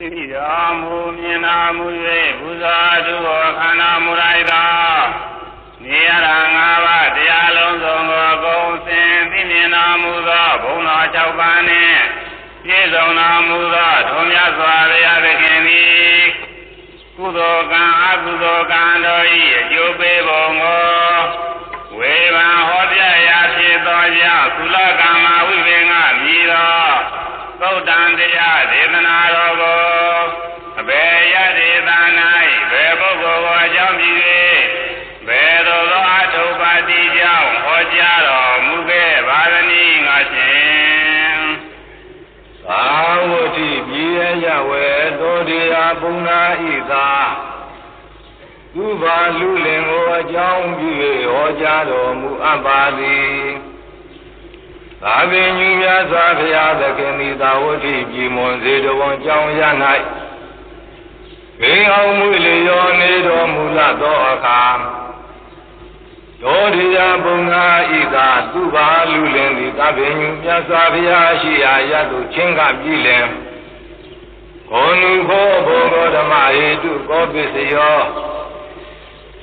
သိတော်မူမြင်တော်မူ၍ဘုရားသူကိုခန္ဓာမူလိုက်သောနေရတာ၅ပါးတရားလုံးစုံကိုအကုန်စင်သိမြင်တော်မူသောဘုံတော်၆ပါးနှင့်ပြည့်စုံတော်မူသောထုံမြတ်စွာဘုရားသခင်သည်ကုသိုလ်ကံအကုသိုလ်ကံတို့၏အကျိုးပေးပုံကိုဝေဘာဟောပြရာဖြစ်သောကြောင့်သုလကမ္မဝိပင်္ဂမြည်သောသုတ်တန်တရားဒေသနာတော်ကိုအဘယ်ရဒေသ၌ဘယ်ပုဂ္ဂိုလ်ကိုအကြောင်းပြု၍ဘယ်သို့သောအထုပ္ပါတိကြောင့်ဟောကြားတော်မူခဲ့ပါသနည်းငါရှင် သာဝတိပြည်ရရ ဝေသောတရားပုဏ္ဏဣသာသူဘာလူလင်ကိုအကြောင်းပြု၍ဟောကြားတော်မူအပ်ပါသည်သာပင်ညူများစွာဘုရားသခင်သည်သာဝတိပြည်မွန်စေတဝန်ကြောင်းရ၌ဘိအောင်မွေလျောနေတော်မူလသောအခါသောတရားပုဏ္ဏဣသာသူဘာလူလင်သည်သာပင်ညူများစွာဘုရားရှိရာရသို့ချင်းကပြည်လင် ခောနုခောဘောဂောဓမ္မဟေတုကောပစ္စယော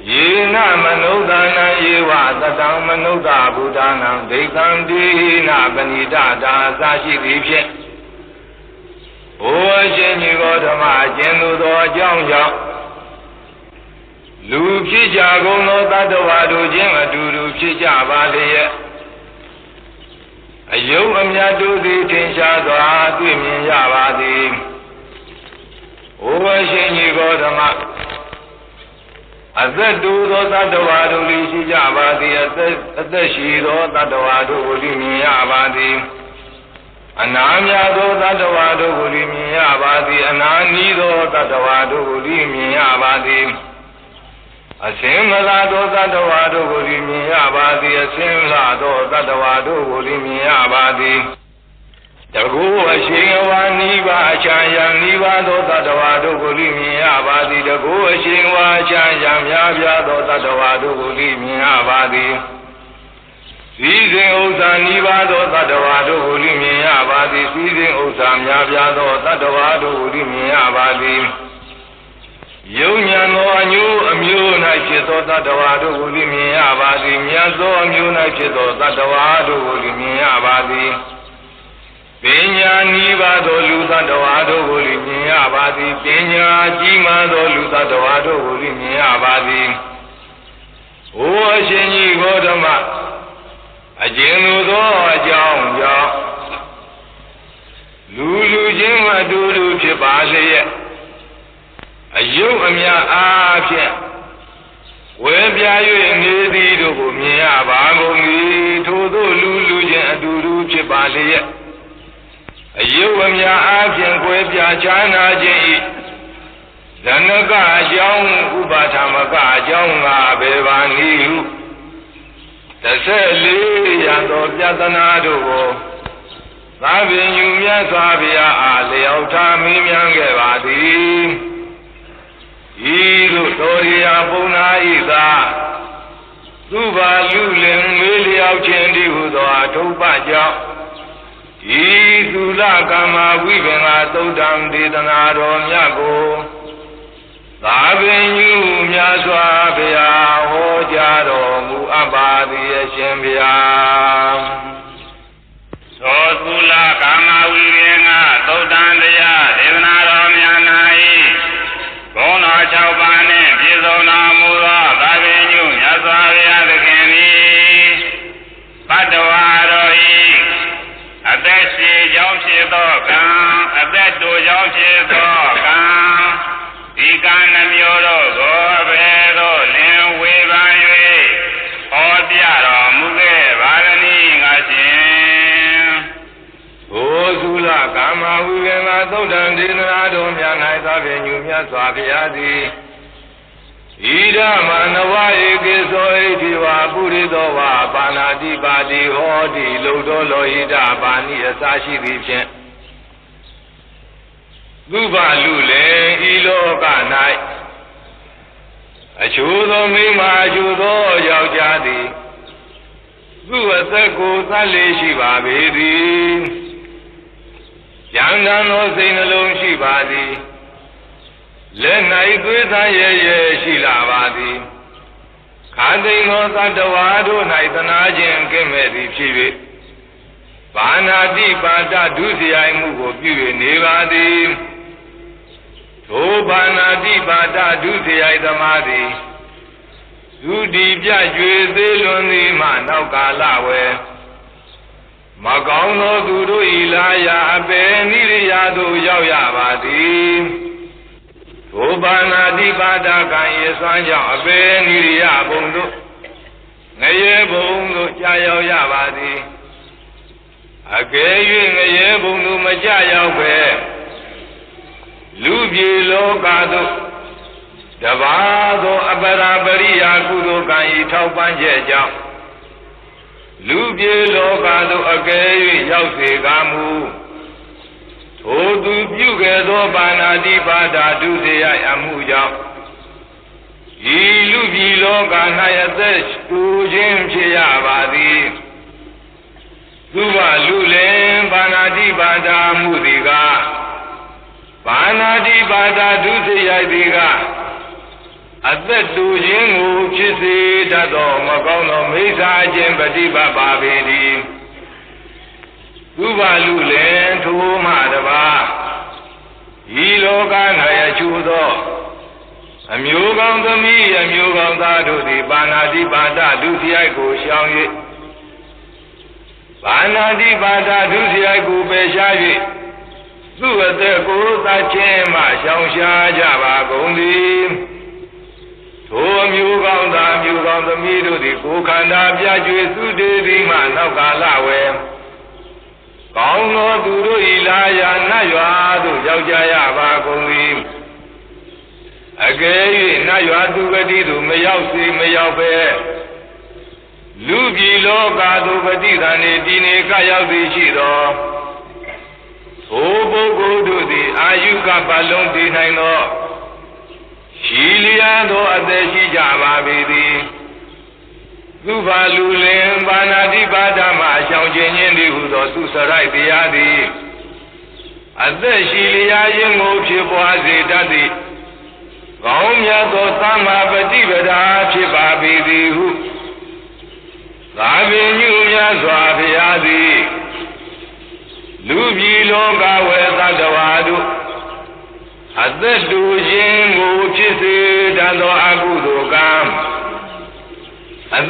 ယေနမနုဿာနံယေဝတတံမနုဿာဘုဒ္ဓနာဒိဋ္ဌံတိနပဏိတတာအစရှိသည်ဖြင့်ဘုရားရှင်ကြီးကောဓမ္မအကျဉ်သူသောအကြောင်းကြောင့်လူဖြစ်ကြကုန်သောတတ္တဝါတို့ချင်းအတူတူဖြစ်ကြပါလျက်အယုံအမြတ်တို့သည်ထင်ရှားစွာတွေ့မြင်ရပါသည် ဘုရားရှင်ကြီးကောဓမ္မအသက်တူသောတတ္တဝါတို့သည်ရှိကြပါသည်အသက်အသက်ရှိသောတတ္တဝါတို့ကိုမြင်ရပါသည်အနာမြတ်သောတတ္တဝါတို့ကိုမြင်ရပါသည်အနာနီးသောတတ္တဝါတို့ကိုမြင်ရပါသည်အစင်မလာသောတတ္တဝါတို့ကိုမြင်ရပါသည်အစင်လာသောတတ္တဝါတို့ကိုမြင်ရပါသည် တကူအရှင်ဝါနိဗ္ဗာအချမ်းယံနိဗ္ဗာသောတတ္တဝါတို့ကိုမြင်ရပါသည်တကူအရှင်ဝါအချမ်းယံများပြားသောတတ္တဝါတို့ကိုမြင်ရပါသည်စည်းစိမ်ဥစ္စာနိဗ္ဗာသောတတ္တဝါတို့ကိုမြင်ရပါသည်စည်းစိမ်ဥစ္စာများပြားသောတတ္တဝါတို့ကိုမြင်ရပါသည်ယုံညာသောအညိုးအမျိုး၌ဖြစ်သောတတ္တဝါတို့ကိုမြင်ရပါသည်မြတ်သောအမျိုး၌ဖြစ်သောတတ္တဝါတို့ကိုမြင်ရပါသည် ပညာနိဗ္ဗာန်သောလူတ attva တို့ကိုမြင်ရပါသည်ပညာကြီးမားသောလူတ attva တို့ကိုမြင်ရပါသည်။အိုအရှင်ကြီးဂေါတမအကျဉ်သူသောအကြောင်းကြောင့်လူလူချင်းမတူတူဖြစ်ပါလျက်အယုတ်အမြအားဖြင့်ဝဲပြား၍နေသည်တို့ကိုမြင်ရပါကုန်၏ထို့သောလူလူချင်းအတူတူဖြစ်ပါလျက် အယုတ်အများအားဖြင့်ကွဲပြားချမ်းသာခြင်းဤဇနကအကြောင်းဥပါထမကအကြောင်းငါဘေဘာနိဟု14ရသောပြဿနာတို့ကိုသာပင်ယူမြတ်စွာဘုရားအားလျောက်ထားမင်းမြန်းခဲ့ပါသည်ဤသို့တော်ရိယာပုံနာဤသာသူဘာလူလင်မေးလျောက်ခြင်းတည်းဟုသောအထုပ္ပကြောင့် ဤသုလကမ္မဝိပင်္ဂသုတ်တံဒေသနာတော်မြတ်ကိုသာပင်ယူမြတ်စွာဘုရားဟောကြားတော်မူအပ်ပါသည်အရှင်ဘုရား ဖြစ်သောကံအသက်တူကြောင်းဖြစ်သောကံဒီကံနှမျိုးတို့ကိုအဘယ်သို့လင်ဝေဖန်၍ဟောပြတော်မူခဲ့ပါသနည်းငါရှင်ဘိုသုလကာမဝိပင်္ဂသုတ်တံဒေသနာတော်များ၌သာပင်ညူမြတ်စွာဘုရားသည် ဣဒမနဝဧကေသောဣတိဝါပုရိသောဝါပါဏာတိပါတိဟောတိလုံတော်လောဟိတပါဏိအစာရှိသည်ဖြင့်သုဘလူလည်းဤလောက၌အချို့သောမိန်းမအချို့သောယောက်ျားသည်သူ့အသက်ကိုသတ်လေရှိပါပေသည်။ယန္တန်သောစိတ်နှလုံးရှိပါသည် လက်၌သွေးသားရဲရဲရှိလာပါသည်ခါသိန်သောသတ္တဝါတို့၌သနာခြင်းကင်းမဲ့သည်ဖြစ်၍ဘာနာတိပါဒဒုစရိုက်မှုကိုပြု၍နေပါသည်ထိုဘာနာတိပါဒဒုစရိုက်သမားသည်သူဒီပြကျွေသေးလွန်သည်မှနောက်ကာလဝယ်မကောင်းသောသူတို့ဤလာရာအပေနိရိယာသို့ရောက်ရပါသည် ထိုဘာနာတိပါဒကံရေစွမ်းကြောင့်အပေနိရိယာဘုံတို့ငရေဘုံတို့ကြာရောက်ရပါသည်အကယ်၍ငရေဘုံတို့မကြရောက်ပဲလူပြေလောကသို့တဘာသောအပရာပရိယာကုသိုလ်ကံဤထောက်ပံ့ချက်ကြောင့်လူပြေလောကသို့အကယ်၍ရောက်စေကားမူ ထိုသူပြုခဲ့သောပါဏာတိပါဒာဒုစေယအမှုကြောင့်ဤလူပြည်လောက၌အသက်တူခြင်းဖြစ်ရပါသည်သူဝလူလင်ပါဏာတိပါဒာမှုသည်ကပါဏာတိပါဒာဒုစေယသည်ကအသက်တူခြင်းကိုဖြစ်စေတတ်သောမကောင်းသောမိစ္ဆာခြင်းပฏิပတ်ပါပေသည် သူပါလူလည်းထိုမှတပါဤလောက၌အချူသောအမျိုးကောင်းသမီးအမျိုးကောင်းသားတို့သည်ပါဏာတိပါဒဒုစရိုက်ကိုရှောင်၍ပါဏာတိပါဒဒုစရိုက်ကိုပယ်ရှား၍သူ့အသက်ကိုသတ်ခြင်းမှရှောင်ရှားကြပါကုန်သည်ထိုအမျိုးကောင်းသားမျိုးကောင်းသမီးတို့သည်ကိုယ်ခန္ဓာပြကျွေသုတေသည်မှနောက်ကာလဝယ် ကောင်းသောသူတို့ဤလာယာနတ်ရွာသို့ရောက်ကြရပါကုန်သည်အကယ်၍နတ်ရွာသူဂတိသို့မရောက်စေမရောက်ပဲလူပြည်လောကသို့ပฏิသန္ဓေတည်နေကရောက်သည်ရှိသောထိုပုဂ္ဂိုလ်တို့သည်အာယုကပတ်လုံးတည်နိုင်သောရှိလျာသောအသက်ရှိကြပါပေသည် သူဘာလူလင်ပါဏာတိပါဒမှအရှောင်ခြင်းချင်းသည်ဟုသောသူစရိုက်တရားသည်အသက်ရှိလျာခြင်းကိုဖြစ်ပွားစေတတ်သည်ကောင်းမြတ်သောသမ္မာပฏิပဒါဖြစ်ပါပေသည်ဟုသာပင်ညုများစွာဘုရားသည်လူပြည်လောကဝေသတ္တဝါတို့အသက်တူခြင်းကိုဖြစ်စေတတ်သောအကုသိုလ်ကံအ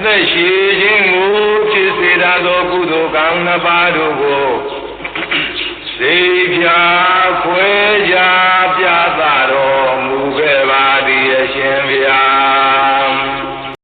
သက်ရှည်ခြင်းကိုဖြစ်စေတတ်သောကုသိုလ်ကောင်းနှစ်ပါးတို့ကိုစေပြခွဲကြပြသတော်မူခဲ့ပါ